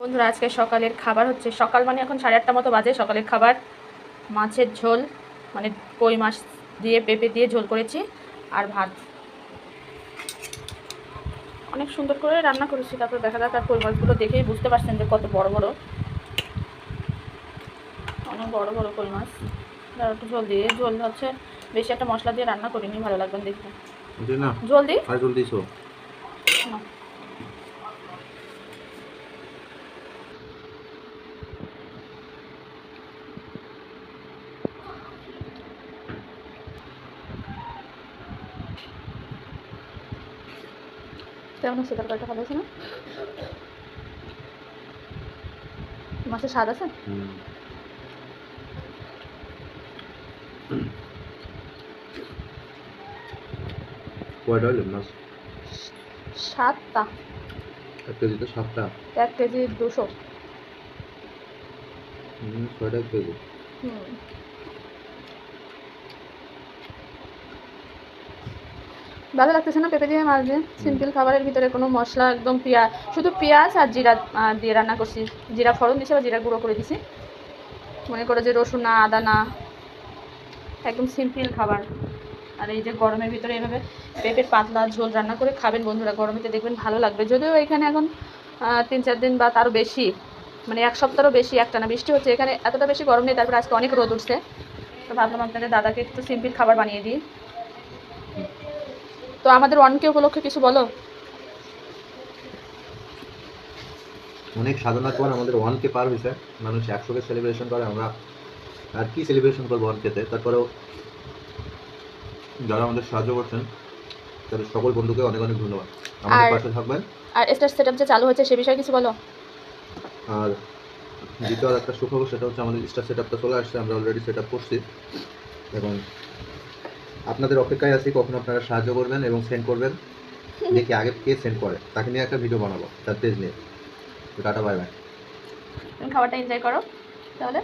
বন্ধুরা আজকে সকালের খাবার হচ্ছে সকাল মানে এখন সাড়ে আটটা মতো বাজে। সকালের খাবার মাছের ঝোল মানে কই মাছ দিয়ে পেঁপে দিয়ে ঝোল করেছি আর ভাত। অনেক সুন্দর করে রান্না করেছি তারপর দেখা যাক আর কই মাছগুলো দেখেই বুঝতে পারছেন যে কত বড় বড়। অনেক বড় বড় কই মাছ। আর একটু ঝোল দিয়ে ঝোল হচ্ছে বেশি একটা মশলা দিয়ে রান্না করিনি ভালো লাগবে দেখতে। আর জলদি কেমন আছে তরকারিটা ভালো আছে না? মাছের স্বাদ আছে? কয়টা হইল মাছ সাতটা। এক কেজিতে সাতটা। এক কেজি দুশো। হুম কেজি। হুম। ভালো লাগতেছে না, পেঁপে দিয়ে মাছ দিয়ে সিম্পল খাবারের ভিতরে কোনো মশলা একদম পেঁয়াজ শুধু পেঁয়াজ আর জিরা দিয়ে রান্না করছি। জিরা ফোড়ন দিছি বা জিরা গুঁড়ো করে দিছি। মনে করো যে রসুন না, আদা না, একদম সিম্পল খাবার। আর এই যে গরমের ভিতরে এভাবে পেঁপের পাতলা ঝোল রান্না করে খাবেন বন্ধুরা, গরমেতে দেখবেন ভালো লাগবে। যদিও এখানে এখন তিন চার দিন বা তারও বেশি মানে এক সপ্তাহরও বেশি একটানা বৃষ্টি হচ্ছে। এখানে এতটা বেশি গরম নেই, তারপরে আজকে অনেক রোদ উঠছে। তো ভাবলাম আপনাদের দাদাকে একটু সিম্পল খাবার বানিয়ে দিই। তো আমাদের ওয়ানকে উপলক্ষে কিছু বলো? অনেক সাধনার পর আমাদের ওয়ান কে পার হয়েছে। মানুষ একশোকে সেলিব্রেশন করে আমরা আর কি সেলিব্রেশন করব ওয়ান কেতে তারপরেও যারা আমাদের সাহায্য করছেন তাদের সকল বন্ধুকে অনেক অনেক ধন্যবাদ। আমাদের পাশে থাকবেন। আর স্টার সেট যে চালু হয়েছে সে বিষয়ে কিছু বলো? আর দ্বিতীয় আর একটা সুখবর সেটা হচ্ছে আমাদের স্টার সেট আপটা চলে আসছে আমরা অলরেডি সেট আপ করছি। এবং আপনাদের অপেক্ষায় আছি কখন আপনারা সাহায্য করবেন এবং সেন্ড করবেন। দেখি আগে কে সেন্ড করে। তাকে নিয়ে একটা ভিডিও বানাবো। তার পেজ নিয়ে। টাটা বাই বাই তুমি খাবারটা এনজয় করো তাহলে।